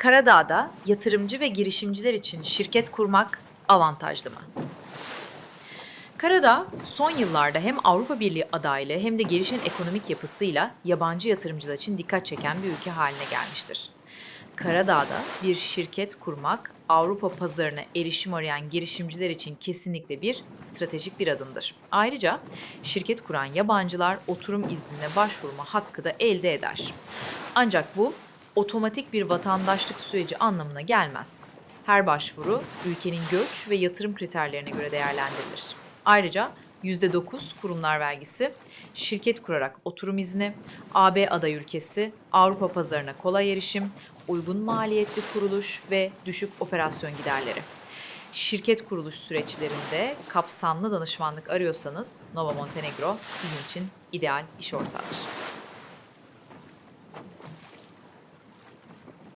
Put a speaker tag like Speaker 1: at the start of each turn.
Speaker 1: Karadağ'da yatırımcı ve girişimciler için şirket kurmak avantajlı mı? Karadağ son yıllarda hem Avrupa Birliği adaylığı hem de gelişen ekonomik yapısıyla yabancı yatırımcılar için dikkat çeken bir ülke haline gelmiştir. Karadağ'da bir şirket kurmak Avrupa pazarına erişim arayan girişimciler için kesinlikle bir stratejik bir adımdır. Ayrıca şirket kuran yabancılar oturum iznine başvurma hakkı da elde eder. Ancak bu otomatik bir vatandaşlık süreci anlamına gelmez. Her başvuru ülkenin göç ve yatırım kriterlerine göre değerlendirilir. Ayrıca %9 kurumlar vergisi, şirket kurarak oturum izni, AB aday ülkesi, Avrupa pazarına kolay erişim, uygun maliyetli kuruluş ve düşük operasyon giderleri. Şirket kuruluş süreçlerinde kapsamlı danışmanlık arıyorsanız Nova Montenegro sizin için ideal iş ortağıdır.